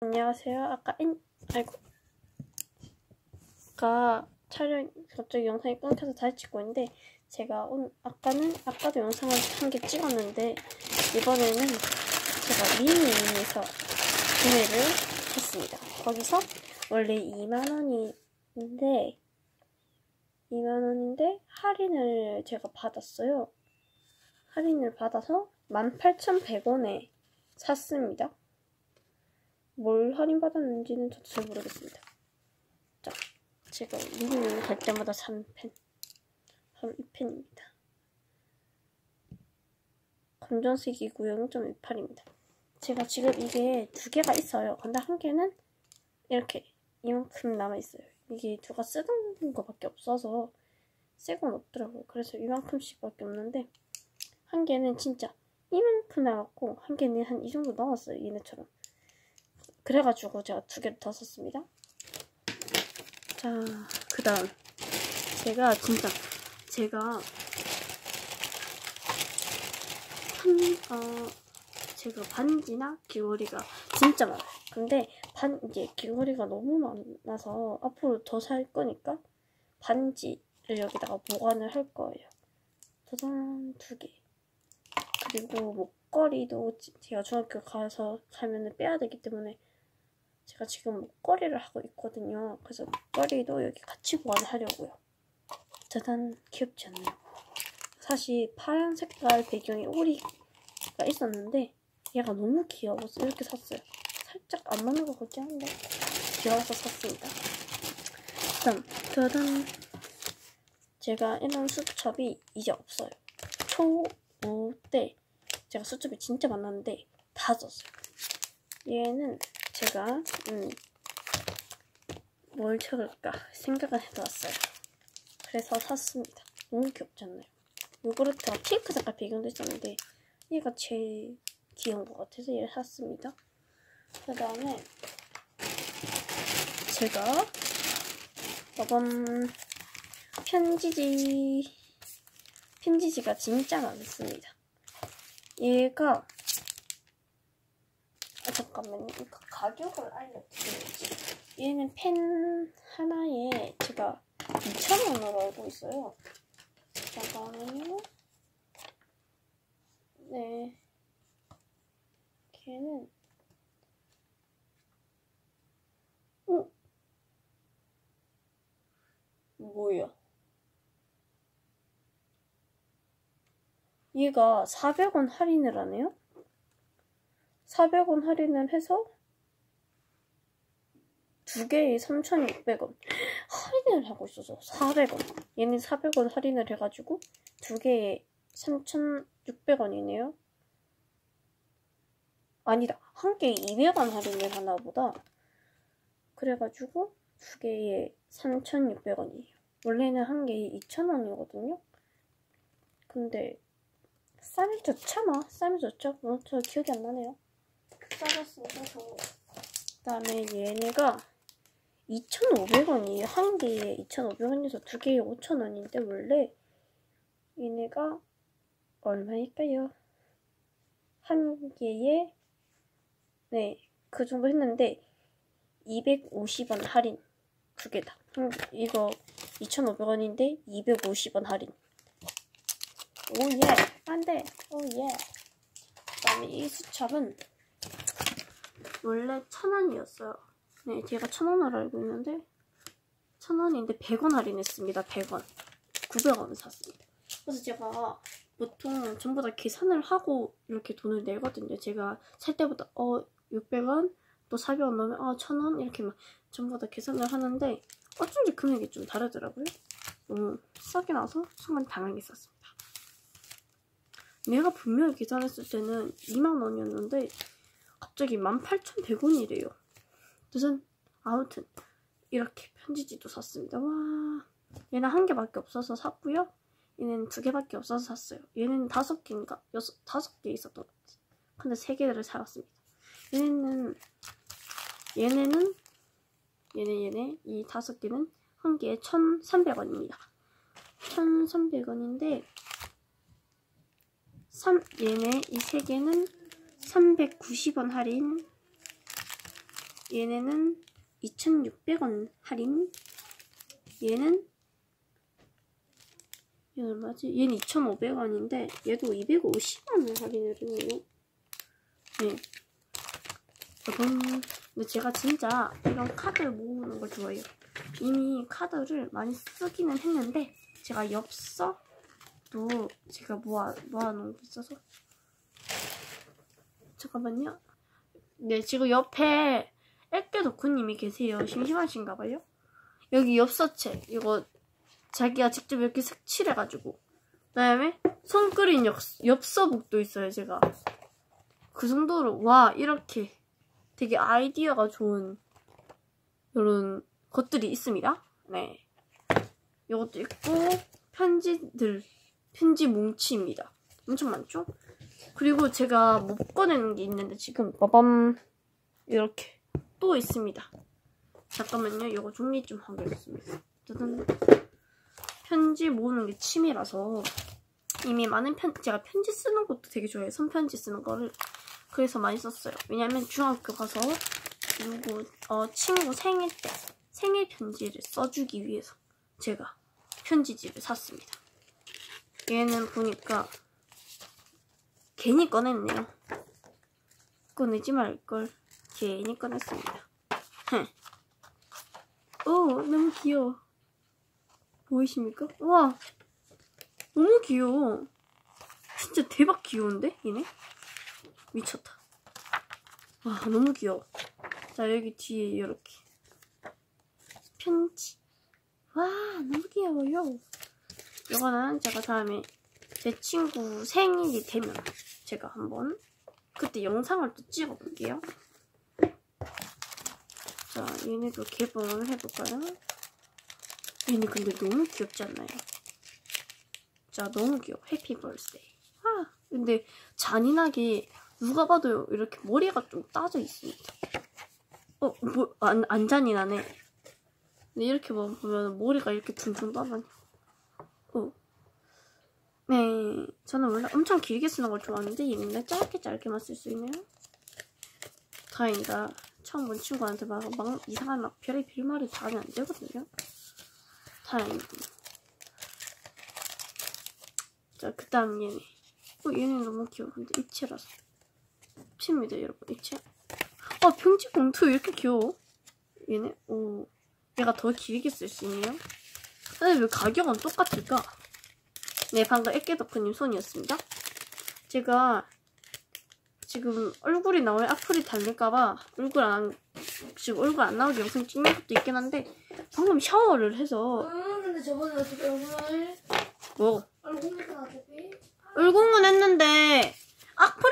안녕하세요. 아까 인 아이고 아까 촬영 갑자기 영상이 끊겨서 다시 찍고 있는데 제가 오늘 아까는 아까도 영상을 한 개 찍었는데 이번에는 제가 미니에서 구매를 했습니다. 거기서 원래 2만 원인데 2만 원인데 할인을 제가 받았어요. 할인을 받아서 18,100원에 샀습니다. 뭘 할인받았는지는 저도 잘 모르겠습니다. 자, 제가 미니를 갈 때마다 산 펜. 바로 이 펜입니다. 검정색이고 0.18입니다. 제가 지금 이게 두 개가 있어요. 근데 한 개는 이렇게 이만큼 남아있어요. 이게 누가 쓰던 거밖에 없어서 새 건 없더라고요. 그래서 이만큼씩밖에 없는데 한 개는 진짜 이만큼 남았고 한 개는 한 이 정도 남았어요. 얘네처럼. 그래가지고 제가 두 개를 더 샀습니다. 자, 그 다음. 제가 진짜, 제가, 한, 어, 제가 반지나 귀걸이가 진짜 많아요. 근데 반, 이제 귀걸이가 너무 많아서 앞으로 더 살 거니까 반지를 여기다가 보관을 할 거예요. 짜잔, 두 개. 그리고 목걸이도 제가 중학교 가서 가면은 빼야 되기 때문에 제가 지금 목걸이를 하고 있거든요. 그래서 목걸이도 여기 같이 보관을 하려고요. 짜잔 귀엽지 않나요? 사실 파란 색깔 배경에 오리가 있었는데 얘가 너무 귀여워서 이렇게 샀어요. 살짝 안 맞는 것 같긴 한데 귀여워서 샀습니다. 그다음 짜잔 제가 이런 수첩이 이제 없어요. 초5 때 제가 수첩이 진짜 많았는데 다 썼어요. 얘는 제가 음, 뭘 적을까 생각을 해봤어요. 그래서 샀습니다. 너무 귀엽지 않나요? 요구르트가 핑크 색깔 배경도 있었는데 얘가 제일 귀여운 것 같아서 얘를 샀습니다. 그 다음에 제가 저번 편지지 편지지가 진짜 많습니다. 얘가 아, 잠깐만요. 이거 가격을 알려드려야지. 얘는 펜 하나에 제가 2,000원으로 알고 있어요. 잠깐만요. 네. 걔는 어? 뭐야? 얘가 400원 할인을 하네요? 400원 할인을 해서 두 개에 3,600원. 할인을 하고 있어서 400원. 얘는 400원 할인을 해가지고 두 개에 3,600원이네요. 아니다. 한 개에 200원 할인을 하나 보다. 그래가지고 두 개에 3,600원이에요. 원래는 한 개에 2,000원이거든요. 근데 쌈이 좋잖아. 쌈이 좋죠? 어, 저 기억이 안 나네요. 싸졌으니까 좋은 거. 그다음에 얘네가 2,500원이에요. 한 개에 2,500원에서 두 개에 5,000원인데 원래 얘네가 얼마일까요? 한 개에 네, 그 정도 했는데 250원 할인 두 개다. 이거 2,500원인데 250원 할인. 오예, 안돼, 오예. 그다음에 이 수첩은 원래 천 원이었어요. 네, 제가 천 원으로 알고 있는데 천 원인데 100원 할인했습니다. 100원. 900원 샀습니다. 그래서 제가 보통 전부 다 계산을 하고 이렇게 돈을 내거든요. 제가 살 때부터 어 600원 또 400원 넣으면 아 1000원 이렇게 막 전부 다 계산을 하는데 어쩐지 금액이 좀 다르더라고요. 너무 싸게 나서 순간 당황했었습니다. 내가 분명히 계산했을 때는 2만 원이었는데 갑자기 18,100원이래요. 무슨 아무튼 이렇게 편지지도 샀습니다. 와 얘는 한 개밖에 없어서 샀고요. 얘는 두 개밖에 없어서 샀어요. 얘는 다섯 개인가 여섯 다섯 개 있었던 것 같아요. 근데 세 개를 사왔습니다. 얘네는 얘네는 얘네 얘네 이 다섯 개는 한 개에 1,300원입니다. 1,300원인데 3, 얘네 이 세 개는 390원 할인 얘네는 2,600원 할인. 얘는 얘는 얼마지? 얘는 2,500원인데 얘도 250원을 할인을 했네요. 네. 여러분, 근데 제가 진짜 이런 카드를 모으는 걸 좋아해요. 이미 카드를 많이 쓰기는 했는데 제가 엽서도 제가 모아 모아놓은 게 있어서 잠깐만요. 네, 지금 옆에 액계도쿠님이 계세요. 심심하신가 봐요. 여기 엽서책 이거 자기가 직접 이렇게 색칠해가지고 그 다음에 손 그린 엽, 엽서북도 있어요. 제가 그 정도로 와 이렇게 되게 아이디어가 좋은 이런 것들이 있습니다. 네, 이것도 있고 편지들 편지 뭉치입니다. 엄청 많죠? 그리고 제가 못 꺼내는 게 있는데 지금 빠밤 이렇게 또 있습니다. 잠깐만요. 이거 정리 좀 하겠습니다. 짜잔. 편지 모으는 게 취미라서 이미 많은 편 제가 편지 쓰는 것도 되게 좋아해요. 손편지 쓰는 거를 그래서 많이 썼어요. 왜냐면 중학교 가서 누구 어, 친구 생일 때 생일 편지를 써주기 위해서 제가 편지지를 샀습니다. 얘는 보니까 괜히 꺼냈네요. 꺼내지 말걸. 괜히 꺼냈습니다. 오, 너무 귀여워. 보이십니까? 와, 너무 귀여워. 진짜 대박 귀여운데, 얘네? 미쳤다. 와, 너무 귀여워. 자, 여기 뒤에 이렇게. 편지. 와, 너무 귀여워요. 이거는 제가 다음에 제 친구 생일이 되면 제가 한번 그때 영상을 또 찍어볼게요. 자, 얘네도 개봉을 해볼까요? 얘네 근데 너무 귀엽지 않나요? 자, 너무 귀여워. 해피 벌스데이. 아, 근데 잔인하게 누가 봐도 이렇게 머리가 좀 따져 있습니다. 어, 뭐, 안, 안 잔인하네. 근데 이렇게 보면 머리가 이렇게 둥둥 떠다녀. 어. 네, 저는 원래 엄청 길게 쓰는 걸 좋아하는데 얘는 짧게 짧게만 쓸 수 있네요. 다행이다. 처음 본 친구한테 막, 막 이상한 막 별의별 말이 다 하면 안 되거든요. 다행이다. 자, 그 다음 얘네. 어, 얘네 너무 귀여워. 근데 입체라서. 입체입니다, 여러분. 입체. 아, 병지 봉투 이렇게 귀여워. 얘네, 오. 얘가 더 길게 쓸 수 있네요. 근데 왜 가격은 똑같을까? 네, 방금 액계덕후님 손이었습니다. 제가 지금 얼굴이 나오면 악플이 달릴까봐 얼굴 안 지금 얼굴 안 나오게 영상 찍는 것도 있긴 한데 방금 샤워를 해서 음, 근데 저번에 어차피 얼굴을? 뭐? 얼굴 얼굴 했는데 악플